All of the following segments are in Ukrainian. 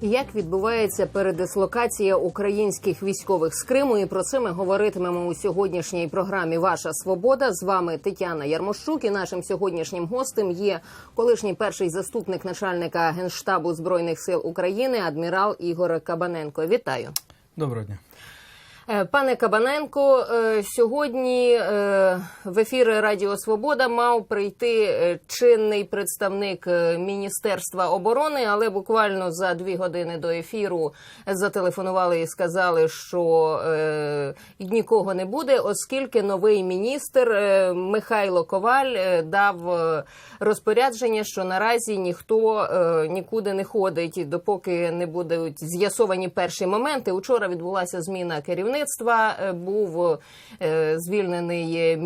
Як відбувається передислокація українських військових з Криму? І про це ми говоритимемо у сьогоднішній програмі Ваша Свобода. З вами Тетяна Ярмощук. І нашим сьогоднішнім гостем є колишній перший заступник начальника генштабу збройних сил України, адмірал Ігор Кабаненко. Вітаю. Доброго дня. Е, Пане Кабаненко, е, сьогодні е, в ефір Радіо Свобода мав прийти чинний представник Міністерства оборони, але буквально за дві години до ефіру зателефонували і сказали, що нікого не буде, оскільки новий міністр Михайло Коваль дав розпорядження, що наразі ніхто нікуди не ходить, допоки не будуть з'ясовані перші моменти. Учора відбулася зміна керівництва. Е, Був е, звільнений е,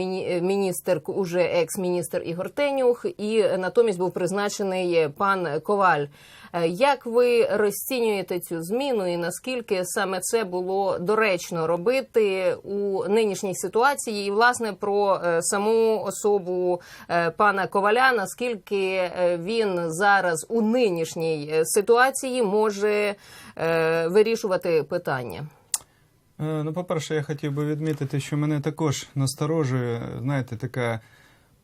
міністр, уже екс-міністр Ігор Тенюх, і натомість був призначений пан Коваль. Як ви розцінюєте цю зміну, і наскільки саме це було доречно робити у нинішній ситуації? І власне про саму особу пана Коваля, наскільки він зараз у нинішній ситуації може вирішувати питання? Е, Ну, по-перше, я хотів би відмітити, що мене також насторожує, знаєте, така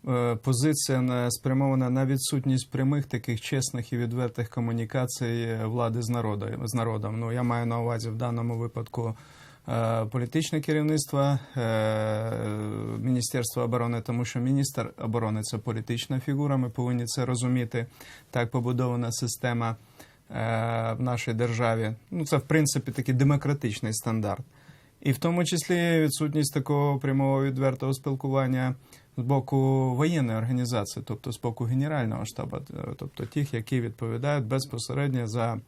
е, позиція на- спрямована на відсутність прямих таких чесних і відвертих комунікацій влади з народом. З народом. Ну, я маю на увазі в даному випадку е, політичне керівництво е, Міністерства оборони, тому що міністр оборони це політична фігура. Ми повинні це розуміти. Так побудована система е, в нашій державі. Ну, це в принципі такий демократичний стандарт. І в тому числі відсутність такого прямого відвертого спілкування з боку воєнної організації, тобто з боку Генерального штабу, тобто тих, які відповідають безпосередньо за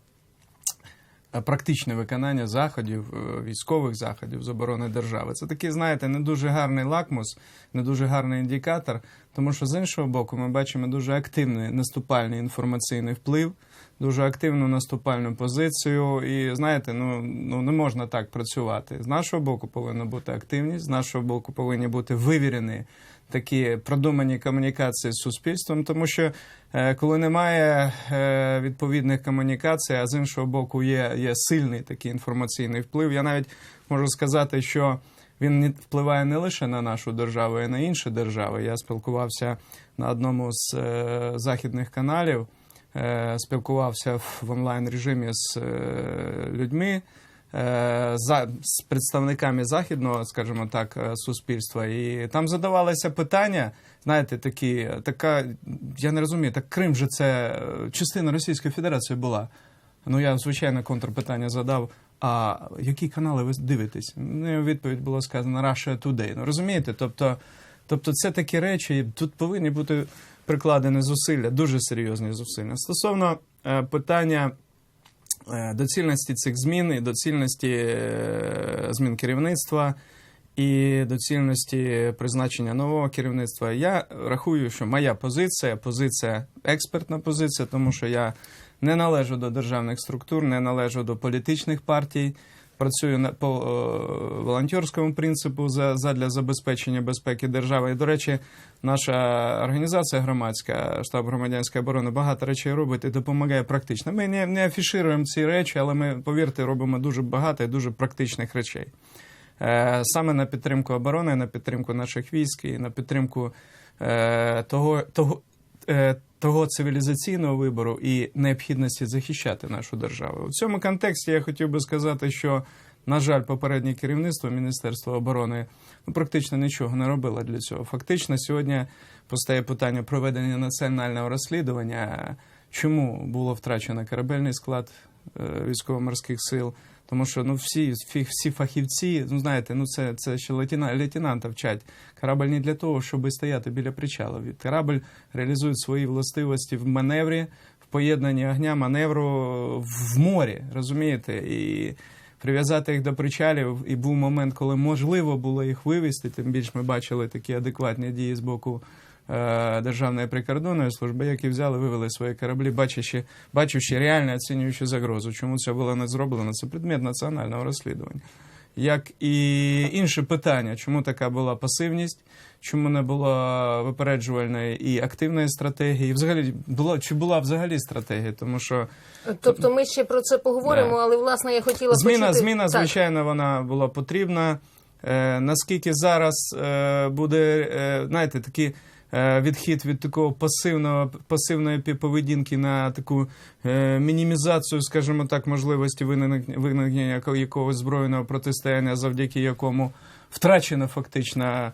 практичне виконання заходів, е, військових заходів з оборони держави. Це такий, знаєте, не дуже гарний лакмус, не дуже гарний індикатор, тому що з іншого боку ми бачимо дуже активний наступальний інформаційний вплив, дуже активну наступальну позицію. І знаєте, ну, ну не можна так працювати. З нашого боку повинна бути активність, з нашого боку повинні бути вивірені такі продумані комунікації з суспільством, тому що е, коли немає е, відповідних комунікацій, а з іншого боку є, є сильний такий інформаційний вплив. Я навіть можу сказати, що він впливає не лише на нашу державу, а й на інші держави. Я спілкувався на одному з е, західних каналів, спілкувався в, онлайн режимі з е, людьми. е, За з представниками західного, скажімо так, е, суспільства, і там задавалися питання. Знаєте, такі така, я не розумію, так Крим же це е, частина Російської Федерації була. Ну я звичайно контрпитання задав. А які канали ви дивитесь? Ну, відповідь було сказано Russia Today. Ну розумієте? Тобто, тобто це такі речі, тут повинні бути прикладені зусилля, дуже серйозні зусилля. Стосовно е, питання е, доцільності цих змін і доцільності е, змін керівництва і доцільності призначення нового керівництва, я рахую, що моя позиція, позиція експертна позиція, тому що я не належу до державних структур, не належу до політичних партій. Працюю по е, волонтерському принципу за, задля забезпечення безпеки держави. І, до речі, наша організація громадська, штаб громадянської оборони, багато речей робить і допомагає практично. Ми не, не афішуємо ці речі, але ми, повірте, робимо дуже багато і дуже практичних речей. Е, саме на підтримку оборони, на підтримку наших військ і на підтримку е, того, того, того цивілізаційного вибору і необхідності захищати нашу державу. У цьому контексті я хотів би сказати, що, на жаль, попереднє керівництво Міністерства оборони ну, практично нічого не робило для цього. Фактично, сьогодні постає питання проведення національного розслідування, чому було втрачено корабельний склад е, військово-морських сил. Тому що ну всі всі, фахівці, ну знаєте, ну це, це ще лейтена, лейтенанта вчать. Корабль не для того, щоб стояти біля причалу. Корабль реалізує свої властивості в маневрі, в поєднанні огня, маневру в морі, розумієте? І прив'язати їх до причалів. І був момент, коли можливо було їх вивезти. Тим більше ми бачили такі адекватні дії з боку Державної прикордонної служби, які взяли, вивели свої кораблі, бачачи, бачачи реально оцінюючи загрозу. Чому це було не зроблено? Це предмет національного розслідування. як і інші питання, чому така була пасивність, чому не було випереджувальної і активної стратегії. Взагалі було чи була взагалі стратегія, тому що Тобто ми ще про це поговоримо, Да. але власне я хотіла Зміна, почути... зміна, Так. звичайно, вона була потрібна. Е, наскільки зараз е, буде, е, знаєте, такий е, відхід від такого пасивного, пасивної поведінки на таку е, мінімізацію, скажімо так, можливості виник- виникнення якогось збройного протистояння, завдяки якому втрачена фактично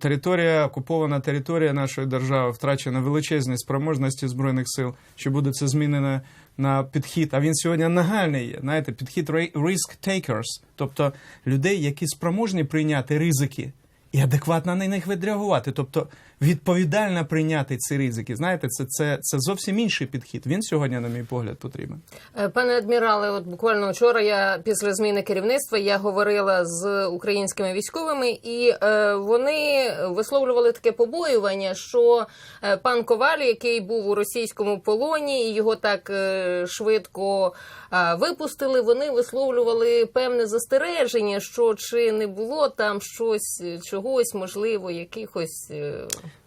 територія, окупована територія нашої держави, втрачена величезні спроможності збройних сил. Чи буде це змінено на підхід? А він сьогодні нагальний є. Знаєте, підхід risk takers, тобто людей, які спроможні прийняти ризики. І адекватно на них відреагувати, тобто відповідально прийняти ці ризики. Знаєте, це, це, це зовсім інший підхід. Він сьогодні, на мій погляд, потрібен. Е, Пане адмірале, от буквально вчора я після зміни керівництва я говорила з українськими військовими, і е, вони висловлювали таке побоювання, що е, пан Коваль, який був у російському полоні, і його так е, швидко е, випустили, вони висловлювали певне застереження, що чи не було там щось чогось, можливо, якихось.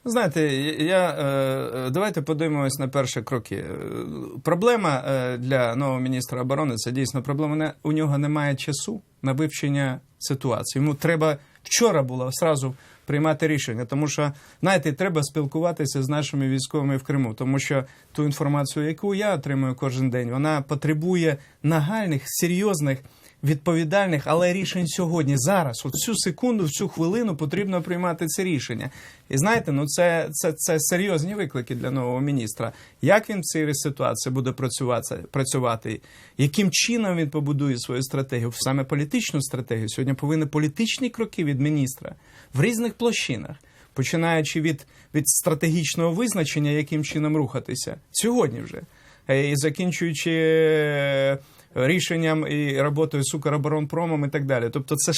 Е, Знаєте, я е, е, давайте подивимось на перші кроки. Е, Проблема для нового міністра оборони це дійсно проблема. У нього немає часу на вивчення ситуації. Йому треба вчора було зразу приймати рішення, тому що знаєте, треба спілкуватися з нашими військовими в Криму, тому що ту інформацію, яку я отримую кожен день, вона потребує нагальних, серйозних. Відповідальних, але рішень сьогодні, зараз, от цю секунду, в цю хвилину потрібно приймати це рішення. І знаєте, ну це, це, це серйозні виклики для нового міністра. Як він в цій ситуації буде працювати, працювати? Яким чином він побудує свою стратегію? Саме політичну стратегію. Сьогодні повинні політичні кроки від міністра в різних площинах, починаючи від, від стратегічного визначення, яким чином рухатися сьогодні вже, е, і закінчуючи. Рішенням і роботою з Укроборонпромом і так далі. Тобто, це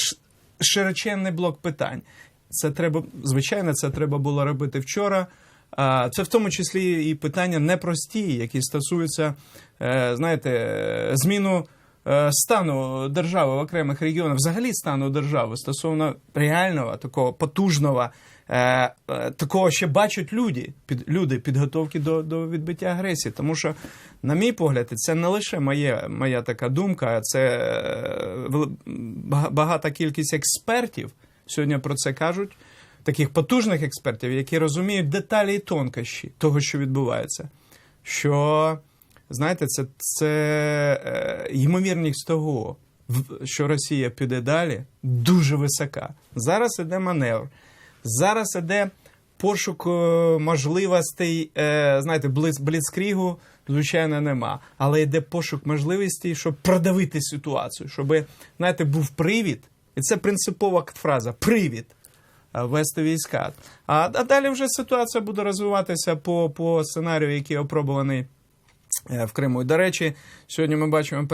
широченний блок питань. Це треба, звичайно, це треба було робити вчора. Це в тому числі і питання непрості, які стосуються, е, знаєте, зміну е, стану держави в окремих регіонах, взагалі стану держави стосовно реального такого потужного, такого ще бачать люди, під люди підготовки до, до відбиття агресії. Тому що, на мій погляд, це не лише моє, моя така думка, це е, багата кількість експертів сьогодні про це кажуть. Таких потужних експертів, які розуміють деталі і тонкощі того, що відбувається. Що, знаєте, це, це е, ймовірність того, що Росія піде далі, дуже висока. Зараз іде маневр. Зараз іде пошук е, можливостей, е, знаєте, бліцкрігу, звичайно, нема. Але йде пошук можливостей, щоб продавити ситуацію, щоб, знаєте, був привід, і це принципова фраза привід вести війська. А, а далі вже ситуація буде розвиватися по, по сценарію, який опробуваний е, в Криму. До речі, сьогодні ми бачимо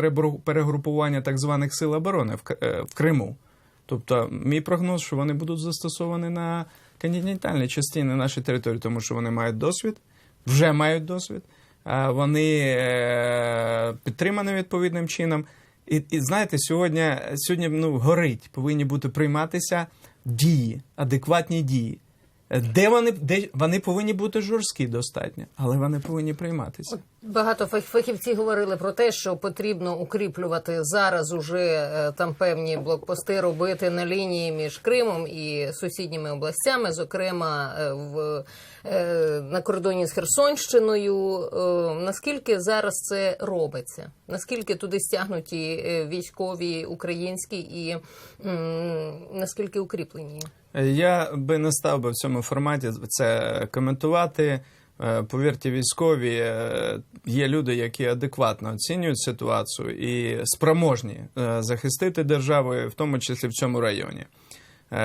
перегрупування так званих сил оборони в Криму. Тобто, мій прогноз, що вони будуть застосовані на континентальній частині нашої території, тому що вони мають досвід, вже мають досвід, вони е, підтримані відповідним чином. І, і знаєте, сьогодні, сьогодні ну, горить, повинні бути прийматися дії, адекватні дії. Де вони, де вони повинні бути жорсткі достатньо, але вони повинні прийматися. Багато фах- фахівці говорили про те, що потрібно укріплювати зараз уже е, там певні блокпости робити на лінії між Кримом і сусідніми областями, зокрема е, в е, на кордоні з Херсонщиною. Наскільки зараз це робиться? Наскільки туди стягнуті військові українські і наскільки укріплені? Я би не став би в цьому форматі це коментувати. Е, Повірте, військові е, є люди, які адекватно оцінюють ситуацію і спроможні е, захистити державу, в тому числі в цьому районі.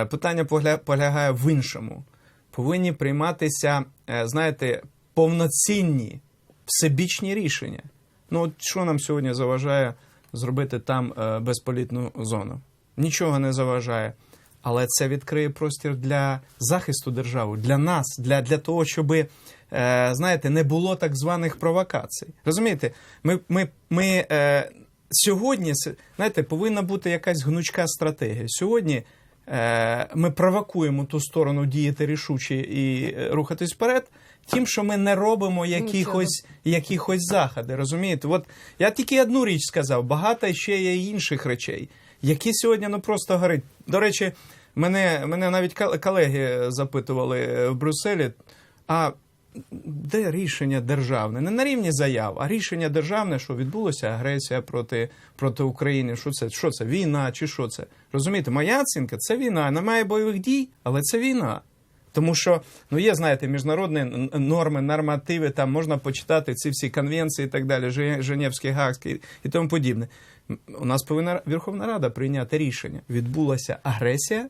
Питання полягає в іншому. Повинні прийматися, знаєте, повноцінні всебічні рішення. Ну, от що нам сьогодні заважає зробити там безполітну зону? Нічого не заважає. Але це відкриє простір для захисту держави, для нас, для, для того, щоб, е, знаєте, не було так званих провокацій. Розумієте, ми, ми, ми е, сьогодні знаєте, повинна бути якась гнучка стратегія. Сьогодні е, ми провокуємо ту сторону діяти рішуче і е, рухатись вперед, тим, що ми не робимо якихось, якихось заходи. Розумієте? От я тільки одну річ сказав, багато ще є інших речей, які сьогодні ну просто горить. До речі, мене, мене навіть колеги запитували в Брюсселі. А де рішення державне? Не на рівні заяв, а рішення державне, що відбулося агресія проти, проти України. Що це? Що це? Війна чи що це? Розумієте, моя оцінка це війна. Немає бойових дій, але це війна. Тому що ну є, знаєте, міжнародні норми, нормативи, там можна почитати ці всі конвенції і так далі, Же- Женевський, Гаагський і тому подібне. У нас повинна Верховна Рада прийняти рішення. Відбулася агресія,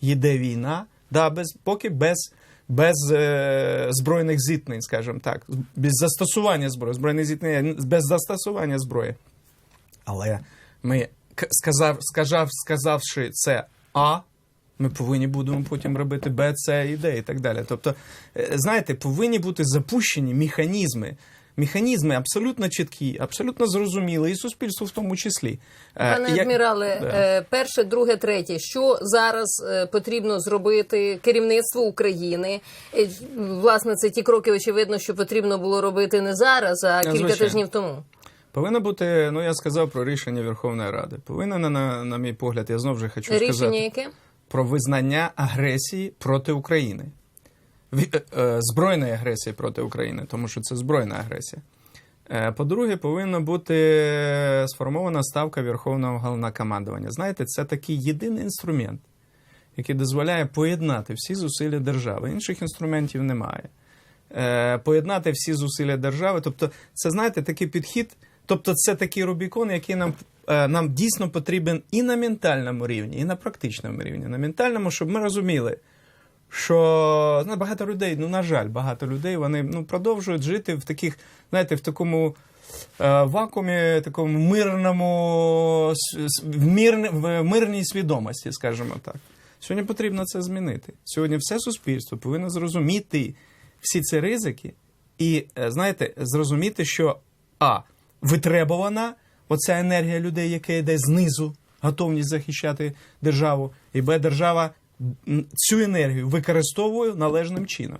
йде війна, да, без, поки без, без е, збройних зіткнень, скажімо так, без застосування зброї, збройних зіткнень, без застосування зброї. Але ми, сказав, сказав, сказавши це А, ми повинні будемо потім робити Б, С і Д і так далі. Тобто, е, знаєте, повинні бути запущені механізми. Механізми абсолютно чіткі, абсолютно зрозумілі, і суспільству в тому числі. Е, Пане як- адмірале, Да. е, перше, друге, третє. Що зараз е, потрібно зробити керівництву України? Власне, це ті кроки, очевидно, що потрібно було робити не зараз, а кілька звичайно. тижнів тому. Повинно бути, ну я сказав про рішення Верховної Ради. Повинно, на, на, на мій погляд, я знову ж хочу Рішення сказати яке? про визнання агресії проти України. Е, е, Збройної агресії проти України, тому що це збройна агресія. Е, По-друге, повинна бути сформована ставка Верховного головнокомандування. Знаєте, це такий єдиний інструмент, який дозволяє поєднати всі зусилля держави. Інших інструментів немає. Поєднати всі зусилля держави. Тобто, це знаєте, такий підхід. Тобто, це такий Рубікон, який нам, нам дійсно потрібен і на ментальному рівні, і на практичному рівні. На ментальному, щоб ми розуміли, що ну, багато людей, ну на жаль, багато людей вони ну, продовжують жити в таких, знаєте, в такому е, вакуумі, такому мирному, в, мирне- в мирній свідомості, скажімо так. Сьогодні потрібно це змінити. Сьогодні все суспільство повинно зрозуміти всі ці ризики і, е, знаєте, зрозуміти, що А. Витребувана оця енергія людей, яка йде знизу, готовність захищати державу, і Б. Держава цю енергію використовує належним чином.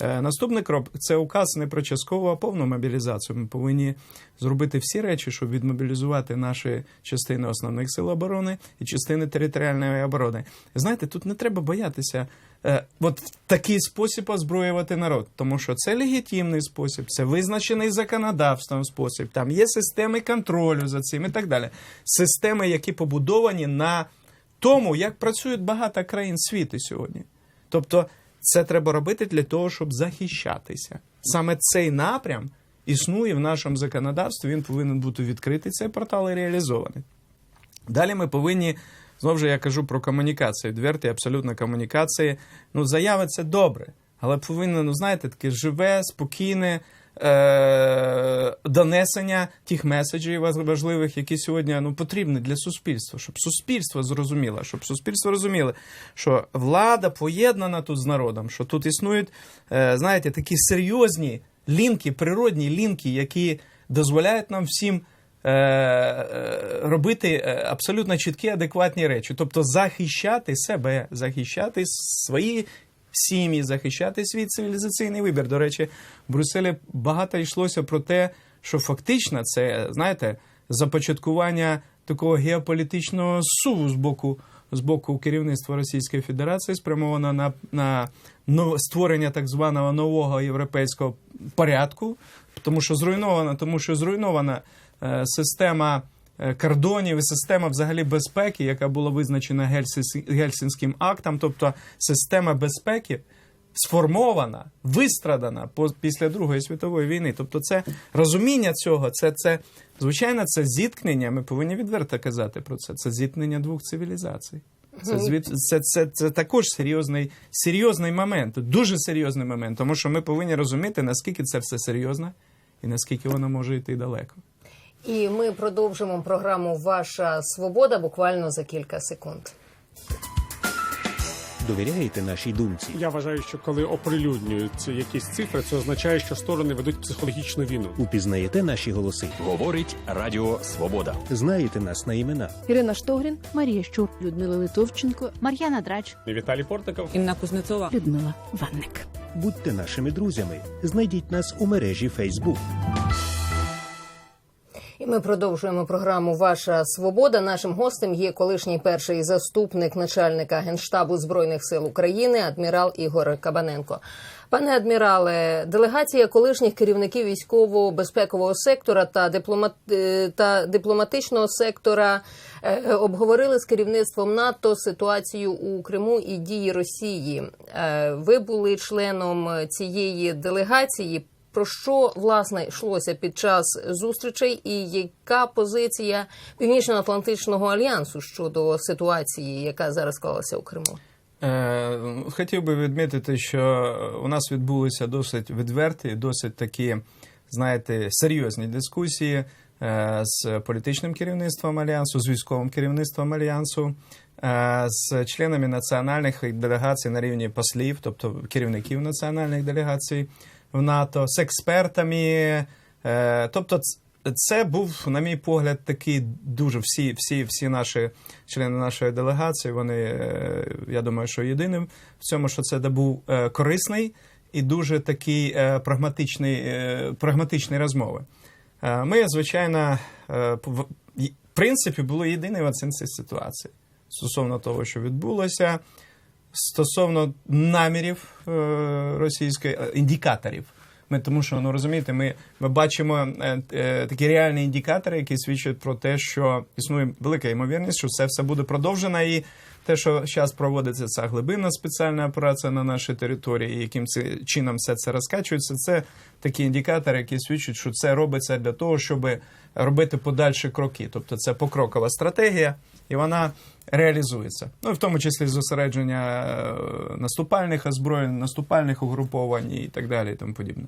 Е, Наступний крок це указ не про часткову, а повну мобілізацію. Ми повинні зробити всі речі, щоб відмобілізувати наші частини основних сил оборони і частини територіальної оборони. Знаєте, тут не треба боятися е, от в такий спосіб озброювати народ, тому що це легітимний спосіб, це визначений законодавством спосіб. Там є системи контролю за цим і так далі. Системи, які побудовані на тому, як працюють багато країн світу сьогодні. Тобто, це треба робити для того, щоб захищатися. Саме цей напрям існує в нашому законодавстві. Він повинен бути відкритий, цей портал і реалізований. Далі ми повинні, знову ж я кажу про комунікацію, відверті абсолютно комунікації. Ну, заяви це добре, але повинно, ну знаєте, таке живе, спокійне е- донесення тих меседжів важливих, які сьогодні ну, потрібні для суспільства, щоб суспільство зрозуміло, щоб суспільство розуміло, що влада поєднана тут з народом, що тут існують, е- знаєте, такі серйозні лінки, природні лінки, які дозволяють нам всім е, е, робити е, абсолютно чіткі, адекватні речі, тобто захищати себе, захищати свої сім'ї, захищати свій цивілізаційний вибір. До речі, в Брюсселі багато йшлося про те, що фактично це, знаєте, започаткування такого геополітичного суву з боку. З боку керівництва Російської Федерації спрямовано на, на но- створення так званого нового європейського порядку, тому що зруйнована, тому що зруйнована е, система кордонів і система взагалі безпеки, яка була визначена Гельсінсь- Гельсінським актом, тобто система безпеки сформована, вистрадана після Другої світової війни. Тобто, це розуміння цього, це, це звичайно, це зіткнення. Ми повинні відверто казати про це. Це зіткнення двох цивілізацій. Це, це, це, це також серйозний, серйозний момент, дуже серйозний момент, тому що ми повинні розуміти, наскільки це все серйозно і наскільки воно може йти далеко. І ми продовжимо програму Ваша свобода буквально за кілька секунд. довіряєте нашій думці? Я вважаю, що коли оприлюднюють якісь цифри, це означає, що сторони ведуть психологічну війну. Упізнаєте наші голоси? Говорить Радіо Свобода. Знаєте нас на імена? Ірина Штогрін, Марія Щур, Людмила Литовченко, Мар'яна Драч, Віталій Портников. Інна Кузнецова. Людмила Ванник. Будьте нашими друзями. Знайдіть нас у мережі Facebook. Ми продовжуємо програму Ваша свобода. Нашим гостем є колишній перший заступник начальника генштабу збройних сил України, адмірал Ігор Кабаненко. Пане адмірале, делегація колишніх керівників військово-безпекового сектора та дипломат е, та дипломатичного сектора е, обговорили з керівництвом НАТО ситуацію у Криму і дії Росії. Е, Ви були членом цієї делегації. Про що власне йшлося під час зустрічей, і яка позиція Північно-Атлантичного альянсу щодо ситуації, яка зараз склалася у Криму? Е, хотів би відмітити, що у нас відбулися досить відверті, досить такі, знаєте, серйозні дискусії е, з політичним керівництвом альянсу, з військовим керівництвом альянсу, е, з членами національних делегацій на рівні послів, тобто керівників національних делегацій в НАТО, з експертами. Е, тобто, це був, на мій погляд, такий дуже всі, всі, всі наші члени нашої делегації. Вони, е, я думаю, що єдиним в цьому, що це був е, корисний і дуже такий прагматичний, прагматичні розмови. Ми, звичайно, в принципі, були єдині в оцінці ситуації стосовно того, що відбулося, стосовно намірів е, російської е, індикаторів. Ми тому, що ну розумієте, ми, ми бачимо е, е, такі реальні індикатори, які свідчать про те, що існує велика ймовірність, що це все буде продовжено, і те, що зараз проводиться ця глибинна спеціальна операція на нашій території, і яким чином все це розкачується, це такі індикатори, які свідчать, що це робиться для того, щоб робити подальші кроки. Тобто це покрокова стратегія, і вона реалізується. Ну і в тому числі зосередження е, наступальних озброєнь, наступальних угруповань і так далі, і тому подібне.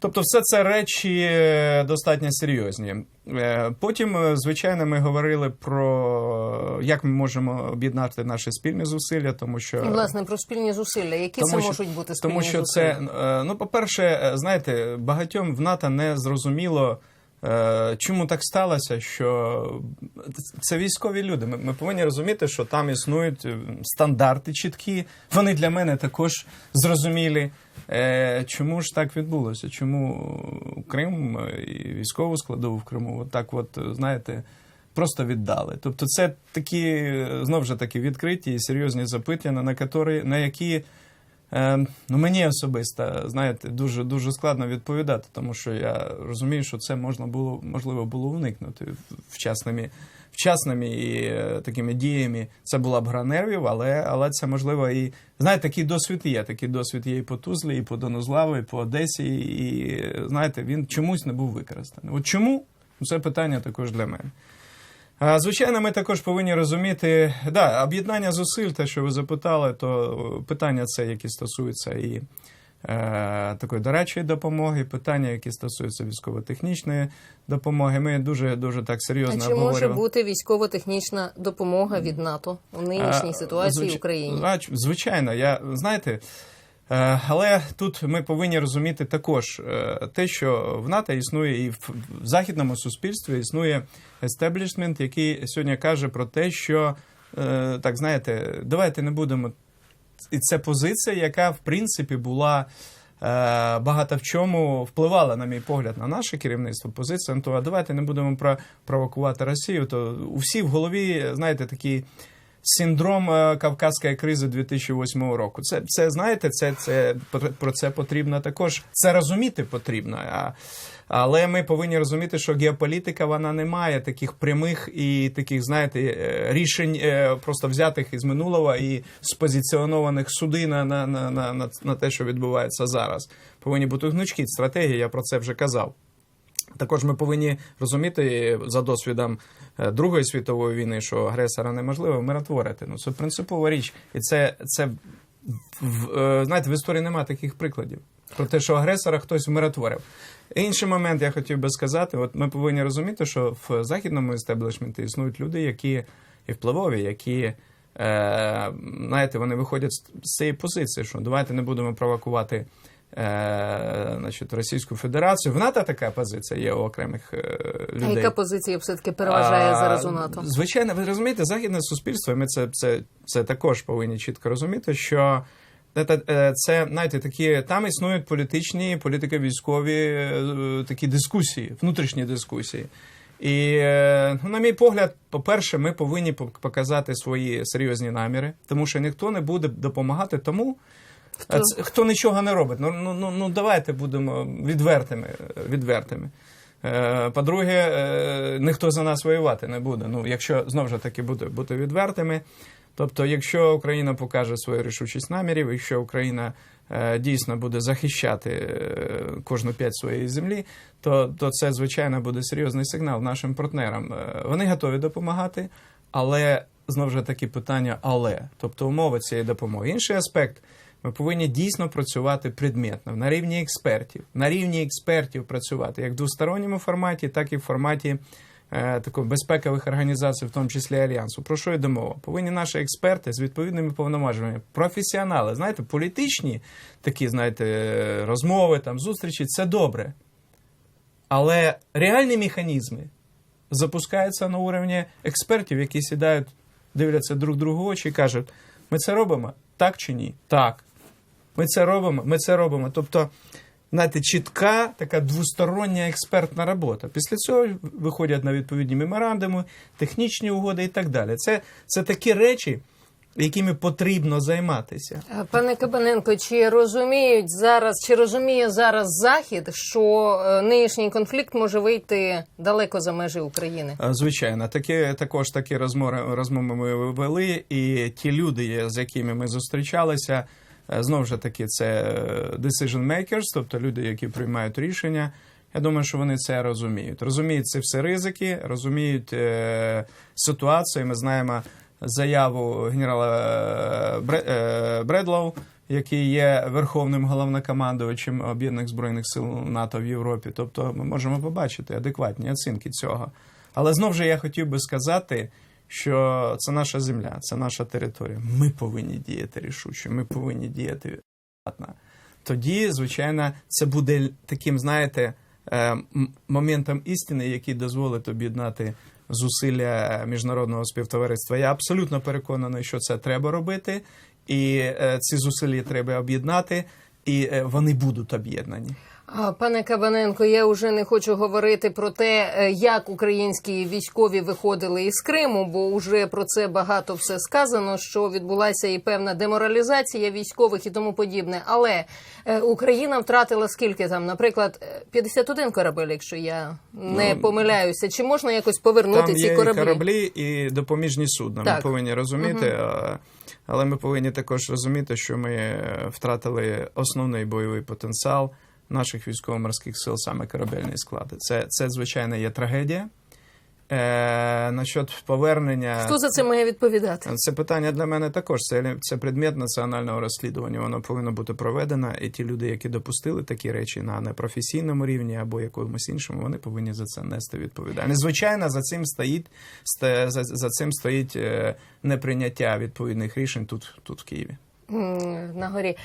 Тобто, все це речі е, достатньо серйозні. Е, Потім, е, звичайно, ми говорили про як ми можемо об'єднати наші спільні зусилля, тому що І, власне про спільні зусилля. Які це тому, що, можуть бути спільні тому що зусилля? це, ну, по-перше, е, знаєте, багатьом в НАТО не зрозуміло, чому так сталося, що це військові люди. Ми, ми повинні розуміти, що там існують е, стандарти чіткі. Вони для мене також зрозумілі. Е, Чому ж так відбулося? Чому Крим е, і військову складову в Криму, от так, от, е, знаєте, просто віддали. Тобто, це такі е, знову ж таки відкриті і серйозні запитання, на на які е, ну, мені особисто, знаєте, дуже дуже складно відповідати, тому що я розумію, що це можна було можливо було уникнути вчасними, вчасними і е, такими діями. Це була б гра нервів, але, але це можливо і знаєте, такий досвід є. Такий досвід є і по Тузлі, і по Донузлаву, і по Одесі. І знаєте, він чомусь не був використаний. От чому? Це питання також для мене. А, Звичайно, ми також повинні розуміти, да, об'єднання зусиль, те, що ви запитали, то питання це, які стосуються і е, такої дорадчої допомоги, питання, які стосуються військово-технічної допомоги. Ми дуже дуже так А серйозно чи може бути військово-технічна допомога від НАТО у нинішній А, ситуації звич- в Україні? Звичайно, я знаєте. Е, Але тут ми повинні розуміти також е, те, що в НАТО існує і в західному суспільстві існує естеблішмент, який сьогодні каже про те, що е, так знаєте, давайте не будемо. І це позиція, яка в принципі була. Багато в чому впливала, на мій погляд, на наше керівництво. Позиція ну, то давайте не будемо про- провокувати Росію. То у всіх в голові, знаєте, такий синдром е, Кавказської кризи 2008 року. Це, це знаєте, це, це про це потрібно також. Це розуміти потрібно. А, але ми повинні розуміти, що геополітика вона не має таких прямих і таких, знаєте, е, рішень е, просто взятих із минулого і спозиціонованих суди на, на, на, на, на, те, що відбувається зараз. Повинні бути гнучкі стратегії. Я про це вже казав. Також ми повинні розуміти за досвідом е, Другої світової війни, що агресора неможливо миротворити. Ну це принципова річ, і це, це в, е, знаєте, в історії немає таких прикладів про те, що агресора хтось миротворив. Інший момент я хотів би сказати: от ми повинні розуміти, що в західному істеблішменті існують люди, які і впливові, які е, знаєте, вони виходять з цієї позиції, що давайте не будемо провокувати. Е, значить, Російську Федерацію. В НАТО така позиція є у окремих е, А яка позиція все-таки переважає А, зараз у НАТО? Звичайно, ви розумієте, західне суспільство, ми це, це, це також повинні чітко розуміти, що це, е, це знаєте, такі там існують політичні, політико-військові такі дискусії, внутрішні дискусії. І, ну, на мій погляд, по-перше, ми повинні пок- показати свої серйозні наміри, тому що ніхто не буде допомагати тому, Хто? хто нічого не робить. Ну, ну, ну, ну давайте будемо відвертими. відвертими. Е, По-друге, е, ніхто за нас воювати не буде. Ну, якщо знову ж таки бути, бути відвертими. Тобто, якщо Україна покаже свою рішучість намірів, якщо Україна е, дійсно буде захищати кожну п'ять своєї землі, то, то це звичайно буде серйозний сигнал нашим партнерам. Вони готові допомагати, але знову ж таки питання, але тобто умови цієї допомоги. Інший аспект. Ми повинні дійсно працювати предметно на рівні експертів, на рівні експертів працювати як в двосторонньому форматі, так і в форматі е, такої безпекових організацій, в тому числі альянсу. Про що йде мова? Повинні наші експерти з відповідними повноваженнями, професіонали, знаєте, політичні такі, знаєте, розмови, там зустрічі це добре. Але реальні механізми запускаються на уровні експертів, які сідають, дивляться друг другу очі і кажуть: ми це робимо так чи ні? Так. Ми це робимо, ми це робимо. Тобто, знаєте, чітка така двостороння експертна робота. Після цього виходять на відповідні меморандуми, технічні угоди і так далі. Це, це такі речі, якими потрібно займатися. Пане Кабаненко, чи розуміють зараз, чи розуміє зараз Захід, що е, нинішній конфлікт може вийти далеко за межі України? Звичайно, такі також такі розмови розмови ми вели, і ті люди, з якими ми зустрічалися, знову ж таки, це е, decision makers, тобто люди, які приймають рішення. Я думаю, що вони це розуміють. Розуміють ці всі ризики, розуміють е, ситуацію. Ми знаємо заяву генерала е, е, Бредлоу, який є верховним головнокомандувачем об'єднаних збройних сил НАТО в Європі. Тобто ми можемо побачити адекватні оцінки цього. Але знову ж я хотів би сказати, що це наша земля, це наша територія. Ми повинні діяти рішуче, ми повинні діяти. Тоді, звичайно, це буде таким, знаєте, е, моментом істини, який дозволить об'єднати зусилля міжнародного співтовариства. Я абсолютно переконаний, що це треба робити, і е, ці зусилля треба об'єднати, і е, вони будуть об'єднані. Пане Кабаненко, я вже не хочу говорити про те, е, як українські військові виходили із Криму, бо вже про це багато все сказано. Що відбулася і певна деморалізація військових і тому подібне. Але е, Україна втратила скільки там, наприклад, е, 51 корабель, якщо я не помиляюся. Чи можна якось повернути Там ці є кораблі? і кораблі і допоміжні судна. Так. Ми повинні розуміти, а, але ми повинні також розуміти, що ми е, втратили основний бойовий потенціал наших військово-морських сил, саме корабельний склад. Це, це звичайно, є трагедія. Е, насчет повернення. Хто за це має відповідати? Це питання для мене також. Це, це предмет національного розслідування. Воно повинно бути проведено. І ті люди, які допустили такі речі на непрофесійному рівні або якомусь іншому, вони повинні за це нести відповідальність. Звичайно, за цим стоїть за, за цим стоїть е, неприйняття відповідних рішень тут, тут в Києві. На горі.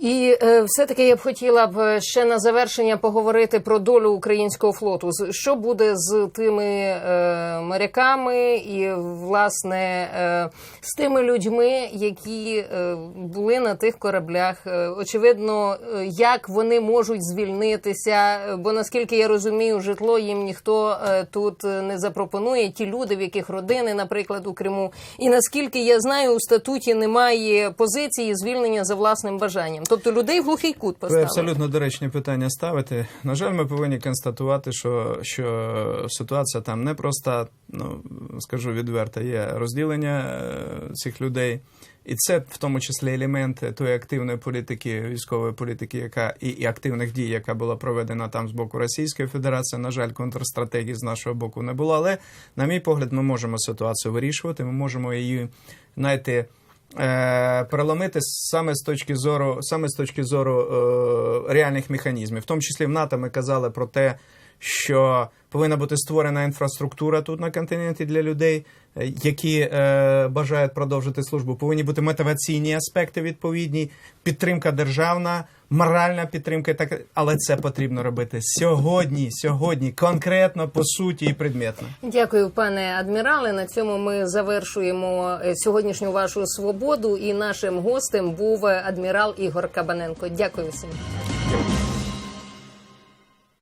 І е, все-таки я б хотіла б ще на завершення поговорити про долю українського флоту. Що буде з тими е, моряками і, власне, е, з тими людьми, які е, були на тих кораблях? Е, очевидно, е, як вони можуть звільнитися, бо наскільки я розумію, житло їм ніхто е, тут не запропонує. Ті люди, в яких родини, наприклад, у Криму. І наскільки я знаю, у статуті немає позиції звільнення за власним бажанням. Тобто людей в глухий кут Ви абсолютно доречні питання ставите. На жаль, ми повинні констатувати, що, що ситуація там не проста, ну скажу відверто, є розділення е, цих людей. І це в тому числі елемент тої активної політики, військової політики, яка і, і активних дій, яка була проведена там з боку Російської Федерації. На жаль, контрстратегії з нашого боку не було. Але, на мій погляд, ми можемо ситуацію вирішувати. Ми можемо її, знаєте, переломити саме з точки зору, саме з точки зору е, реальних механізмів. В тому числі в НАТО ми казали про те, що повинна бути створена інфраструктура тут на континенті для людей, е, які е, бажають продовжити службу. Повинні бути мотиваційні аспекти відповідні, підтримка державна, моральна підтримка. Так, але це потрібно робити сьогодні, сьогодні, конкретно по суті і предметно. Дякую, пане адмірале. На цьому ми завершуємо е, сьогоднішню вашу свободу. І нашим гостем був е, адмірал Ігор Кабаненко. Дякую всім.